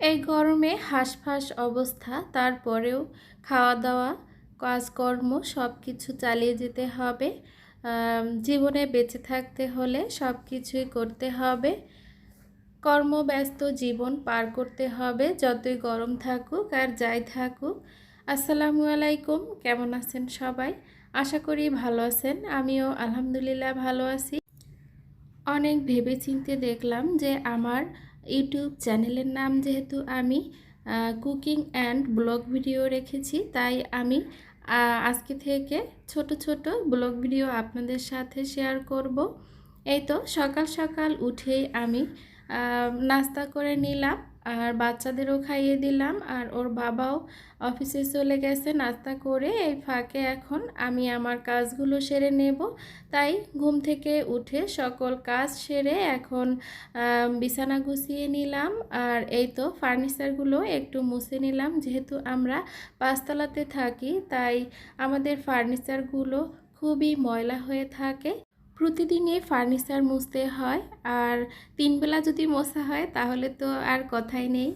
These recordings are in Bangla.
এই গরমে হাঁসফাঁস অবস্থা, তারপরেও খাওয়া দাওয়া কাজকর্ম সব কিছু চালিয়ে যেতে হবে। জীবনে বেঁচে থাকতে হলে সব কিছুই করতে হবে। কর্মব্যস্ত জীবন পার করতে হবে, যতই গরম থাকুক আর যাই থাকুক। আসসালামু আলাইকুম, কেমন আছেন সবাই? আশা করি ভালো আছেন, আমিও আলহামদুলিল্লাহ ভালো আছি। অনেক ভেবেচিন্তে দেখলাম যে আমার ইউটিউব চ্যানেলের নাম যেহেতু আমি কুকিং অ্যান্ড ব্লগ ভিডিও রেখেছি, তাই আমি আজকে থেকে ছোট ছোট ব্লগ ভিডিও আপনাদের সাথে শেয়ার করব। এই তো সকাল সকাল উঠেই আমি নাস্তা করে নিলাম। আর বাচ্চাদেরও খাইয়ে দিলাম আর ওর বাবাও অফিসে চলে গেছে নাস্তা করে। এই ফাঁকে এখন আমি আমার কাজগুলো সেরে নেব। তাই ঘুম থেকে উঠে সকল কাজ সেরে এখন বিছানা গুছিয়ে নিলাম। আর এই তো ফার্নিচারগুলো একটু মুছে নিলাম। যেহেতু আমরা পাঁচতলাতে থাকি, তাই আমাদের ফার্নিচারগুলো খুবই ময়লা হয়ে থাকে। প্রতিদিনই ফার্নিচার মুছতে হয় আর তিনবেলা যদি মোছা হয় তাহলে তো আর কথাই নেই।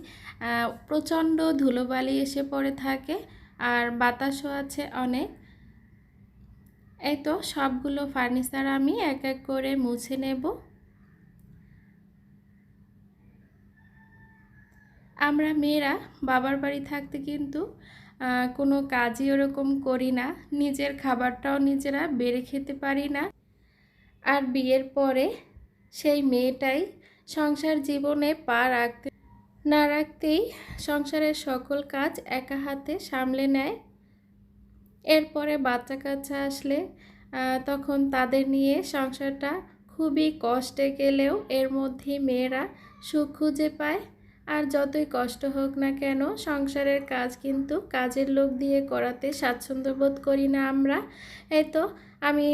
প্রচণ্ড ধুলোবালি এসে পড়ে থাকে আর বাতাসও আছে অনেক। এই তো সবগুলো ফার্নিচার আমি এক এক করে মুছে নেব। আমরা মেয়েরা বাবার বাড়ি থাকতে কিন্তু কোনো কাজই ওরকম করি না। নিজের খাবারটাও নিজেরা বেড়ে খেতে পারি না। আর বিয়ের পরে সেই মেয়েটাই সংসার জীবনে পা রাখতে, না রাখতেই সংসারের সকল কাজ একা হাতে সামলে নেয়। এরপরে বাচ্চা কাচ্চা আসলে তখন তাদের নিয়ে সংসারটা খুবই কষ্টে গেলেও এর মধ্যে মেয়েরা সুখ খুঁজে পায়। আর যতই কষ্ট হোক না কেন, সংসারের কাজ কিন্তু কাজের লোক দিয়ে করাতে স্বাচ্ছন্দ্য বোধ করি না আমরা। এই তো আমি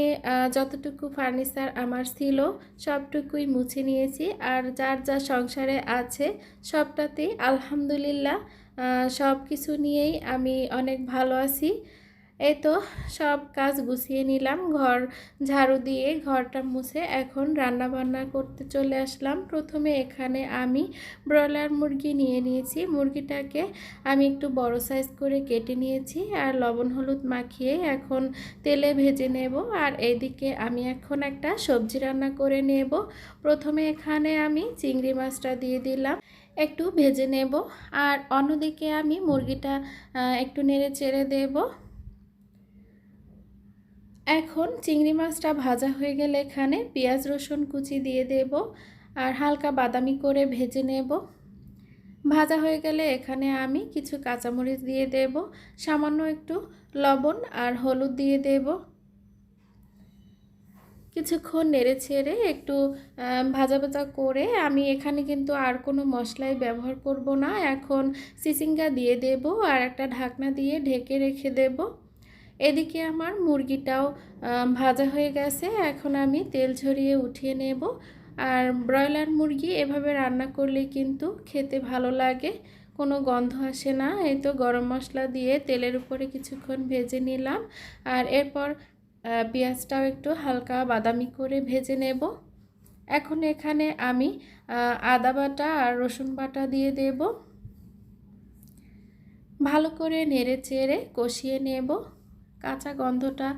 যতটুকু ফার্নিচার আমার ছিল, সবটুকুই মুছে নিয়েছি। আর যার যা সংসারে আছে, সবটাতেই আলহামদুলিল্লাহ সব কিছু নিয়েই আমি অনেক ভালো আছি। এই তো সব কাজ গুছিয়ে নিলাম, ঘর ঝাড়ু দিয়ে ঘরটা মুছে এখন রান্না বান্না করতে চলে আসলাম। প্রথমে এখানে আমি ব্রয়লার মুরগি নিয়ে নিয়েছি। মুরগিটাকে আমি একটু বড় সাইজ করে কেটে নিয়েছি আর লবণ হলুদ মাখিয়ে এখন তেলে ভেজে নেব। আর এইদিকে আমি এখন একটা সবজি রান্না করে নেব। প্রথমে এখানে আমি চিংড়ি মাছটা দিয়ে দিলাম, একটু ভেজে নেব। আর অন্যদিকে আমি মুরগিটা একটু নেড়ে চেড়ে দেবো। এখন চিংড়ি মাছটা ভাজা হয়ে গেলে এখানে পেঁয়াজ রসুন কুচি দিয়ে দেব আর হালকা বাদামি করে ভেজে নেব। ভাজা হয়ে গেলে এখানে আমি কিছু কাঁচামরিচ দিয়ে দেব, সামান্য একটু লবণ আর হলুদ দিয়ে দেব। কিছুক্ষণ নেড়ে ছেড়ে একটু ভাজা ভাজা করে আমি এখানে কিন্তু আর কোনো মশলাই ব্যবহার করব না। এখন সিসিঙ্গা দিয়ে দেব আর একটা ঢাকনা দিয়ে ঢেকে রেখে দেবো। এদিকে আমার মুরগিটাও ভাজা হয়ে গেছে। এখন আমি তেল ঝরিয়ে উঠিয়ে নেব। আর ব্রয়লার মুরগি এভাবে রান্না করলে কিন্তু খেতে ভালো লাগে। কোনো গন্ধ আসে না। এই তো গরম মশলা দিয়ে তেলের উপরে কিছুক্ষণ ভেজে নিলাম। আর এরপর পেঁয়াজটাও একটু হালকা বাদামি করে ভেজে নেব। এখন এখানে আমি আদা বাটা আর রসুন বাটা দিয়ে দেব। ভালো করে নেড়ে চেড়ে কষিয়ে নেব। কাঁচা গন্ধটা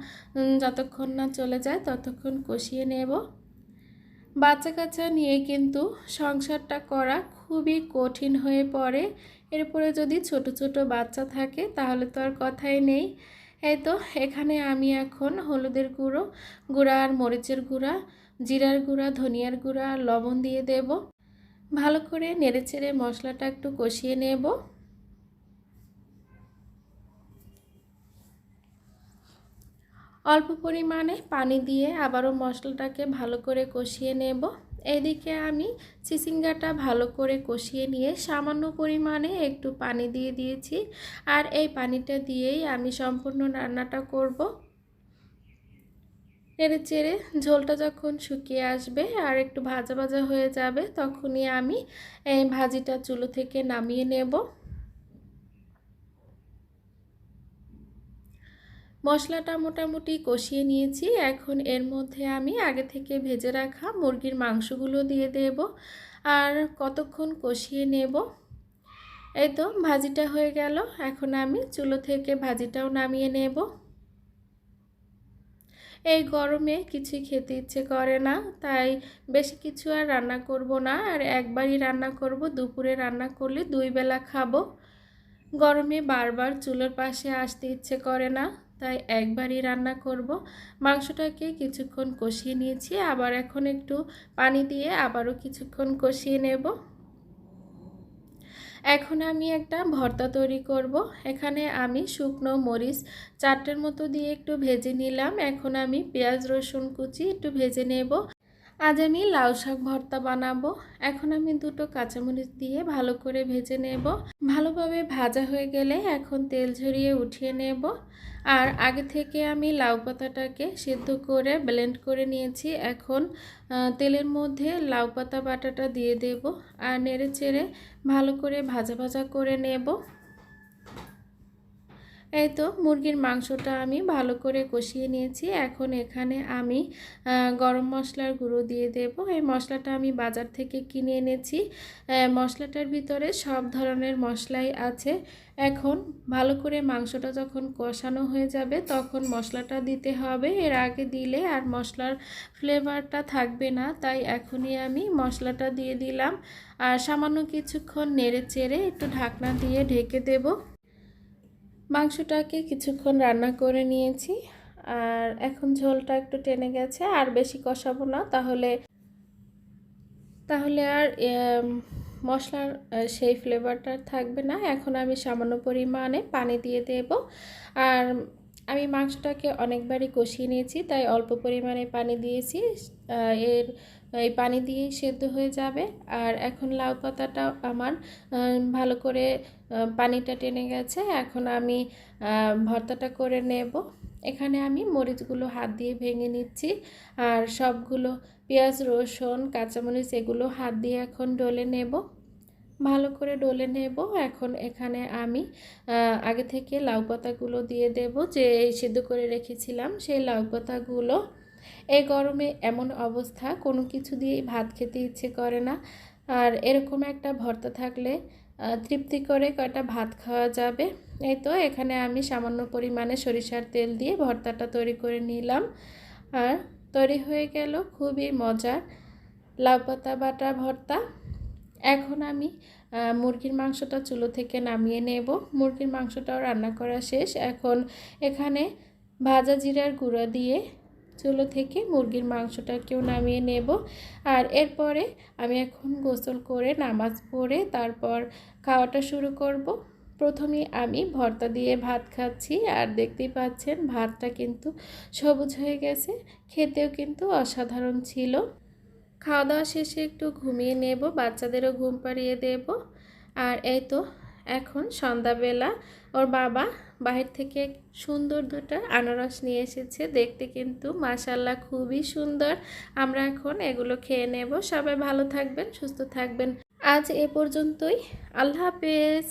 যতক্ষণ না চলে যায় ততক্ষণ কষিয়ে নেব। বাচ্চা কাচ্চা নিয়ে কিন্তু সংসারটা করা খুবই কঠিন হয়ে পড়ে। এরপরে যদি ছোট ছোট বাচ্চা থাকে তাহলে তো আর কথাই নেই। এই তো, এখানে আমি এখন হলুদের গুঁড়ো, গুঁড়া আর মরিচের গুঁড়া, জিরার গুঁড়া, ধনিয়ার গুঁড়া আর লবণ দিয়ে দেব। ভালো করে নেড়েচেড়ে মশলাটা একটু কষিয়ে নেব। অল্প পরিমাণে পানি দিয়ে আবারও মশলাটাকে ভালো করে কষিয়ে নেব। এদিকে আমি চিচিঙ্গাটা ভালো করে কষিয়ে নিয়ে সামান্য পরিমাণে একটু পানি দিয়ে দিয়েছি। আর এই পানিটা দিয়েই আমি সম্পূর্ণ রান্নাটা করব। নেড়ে চেড়ে ঝোলটা যখন শুকিয়ে আসবে আর একটু ভাজা ভাজা হয়ে যাবে, তখনই আমি এই ভাজিটা চুলো থেকে নামিয়ে নেব। মশলাটা মোটামুটি কষিয়ে নিয়েছি। এখন এর মধ্যে আমি আগে থেকে ভেজে রাখা মুরগির মাংসগুলো দিয়ে দেব। আর কতক্ষণ কষিয়ে নেব? এই তো ভাজিটা হয়ে গেল। এখন আমি চুলো থেকে ভাজিটাও নামিয়ে নেব। এই গরমে কিছুই খেতে ইচ্ছে করে না, তাই বেশি কিছু আর রান্না করব না। আর একবারই রান্না করব, দুপুরে রান্না করলে দুই বেলা খাব। গরমে বারবার চুলোর পাশে আসতে ইচ্ছে করে না। তাই একবারই রান্না করব। মাংসটাকে কিছুক্ষণ কষিয়ে নিয়েছি। আবার এখন একটু পানি দিয়ে আবারও কিছুক্ষণ কষিয়ে নেব। এখন আমি একটা ভর্তা তৈরি করব। এখানে আমি শুকনো মরিচ চারটের মতো দিয়ে একটু ভেজে নিলাম। এখন আমি পেঁয়াজ, রসুন কুচি একটু ভেজে নেব। আজ আমি লাউ শাক ভর্তা বানাবো। এখন আমি দুটো কাঁচামরিচ দিয়ে ভালো করে ভেজে নেব। ভালোভাবে ভাজা হয়ে গেলে এখন তেল ঝরিয়ে উঠিয়ে নেব। আর আগে থেকে আমি লাউ পাতাটাকে সিদ্ধ করে ব্লেন্ড করে নিয়েছি। এখন তেলের মধ্যে লাউ পাতা বাটাটা দিয়ে দেব আর নেড়ে চেড়ে ভালো করে ভাজা ভাজা করে নেব। এই তো মুরগির মাংসটা আমি ভালো করে কষিয়ে নিয়েছি। এখন এখানে আমি গরম মশলার গুঁড়ো দিয়ে দেব। এই মশলাটা আমি বাজার থেকে কিনে এনেছি। মশলাটার ভিতরে সব ধরনের মশলাই আছে। এখন ভালো করে মাংসটা যখন কষানো হয়ে যাবে, তখন মশলাটা দিতে হবে। এর আগে দিলে আর মশলার ফ্লেভারটা থাকবে না, তাই এখনই আমি মশলাটা দিয়ে দিলাম। আর সামান্য কিছুক্ষণ নেড়ে চেড়ে একটু ঢাকনা দিয়ে ঢেকে দেবো। মাংসটাকে কিছুক্ষণ রান্না করে নিয়েছি, আর এখন ঝোলটা একটু টেনে গেছে, আর বেশি কষাবো না, তাহলে তাহলে আর মশলার সেই ফ্লেভারটা থাকবে না। এখন আমি সামান্য পরিমাণে পানি দিয়ে দেব। আর আমি মাংসটাকে অনেকবারই কষিয়ে নিয়েছি, তাই অল্প পরিমাণে পানি দিয়েছি। এর এই পানি দিয়েই সেদ্ধ হয়ে যাবে। আর এখন লাউ পাতাটা আমার ভালো করে পানিটা টেনে গেছে। এখন আমি ভর্তাটা করে নেব। এখানে আমি মরিচগুলো হাত দিয়ে ভেঙে নিচ্ছি। আর সবগুলো পেঁয়াজ, রসুন, কাঁচামরিচ এগুলো হাত দিয়ে এখন ডলে নেব। ভালো করে ডলে নেব। এখন এখানে আমি আগে থেকে লাউ পাতাগুলো দিয়ে দেব। যে সিদ্ধ করে রেখেছিলাম, সেই লাউ পাতাগুলো এই গরমে এমন অবস্থা, কোনো কিছু দিয়েই ভাত খেতে ইচ্ছে করে না। আর এরকম একটা ভর্তা থাকলে তৃপ্তি করে কয়টা ভাত খাওয়া যাবে? এই তো, এখানে আমি সামান্য পরিমাণে সরিষার তেল দিয়ে ভর্তাটা তৈরি করে নিলাম। আর তৈরি হয়ে গেল খুবই মজার লাউ পাতা বাটা ভর্তা। এখন আমি মুরগির মাংসটা চুলো থেকে নামিয়ে নেব। মুরগির মাংসটাও রান্না করা শেষ। এখন এখানে ভাজা জিরার গুঁড়ো দিয়ে চুলো থেকে মুরগির মাংসটাকেও নামিয়ে নেব। আর এরপরে আমি এখন গোসল করে নামাজ পড়ে তারপর খাওয়াটা শুরু করব। প্রথমে আমি ভর্তা দিয়ে ভাত খাচ্ছি আর দেখতেই পাচ্ছেন ভাতটা কিন্তু সবুজ হয়ে গেছে, খেতেও কিন্তু অসাধারণ ছিল। খাওয়া দাওয়া শেষে একটু ঘুমিয়ে নেব, বাচ্চাদেরও ঘুম পাড়িয়ে দেব। আর এই তো এখন সন্ধ্যাবেলা ওর বাবা বাহির থেকে সুন্দর দুটো আনারস নিয়ে এসেছে। দেখতে কিন্তু মাসাল্লাহ খুবই সুন্দর। আমরা এখন এগুলো খেয়ে নেব। সবাই ভালো থাকবেন, সুস্থ থাকবেন। আজ এ পর্যন্তই। আল্লাহ হাফেজ।